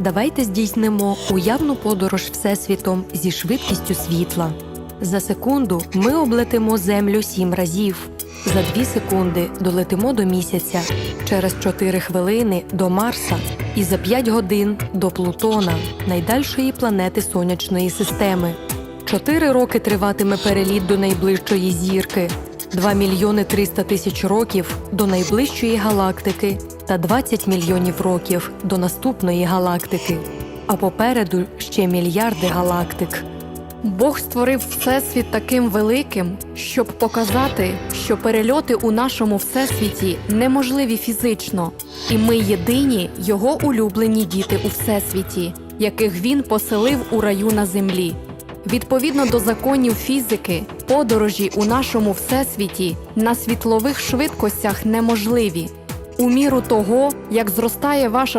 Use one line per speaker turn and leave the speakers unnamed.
Давайте здійснимо уявну подорож Всесвітом зі швидкістю світла. За секунду ми облетимо Землю сім разів. За дві секунди долетимо до місяця, через 4 хвилини до Марса і за 5 годин до Плутона, найдальшої планети сонячної системи. Чотири роки триватиме переліт до найближчої зірки, 2 мільйони 300 тисяч років до найближчої галактики та 20 мільйонів років до наступної галактики. А попереду ще мільярди галактик.
Бог створив всесвіт таким великим, щоб показати, що перельоти у нашому всесвіті неможливі фізично, і ми єдині його улюблені діти у всесвіті, яких він поселив у раю на землі. Відповідно до законів фізики, подорожі у нашому всесвіті на світлових швидкостях неможливі. У міру того, як зростає ваша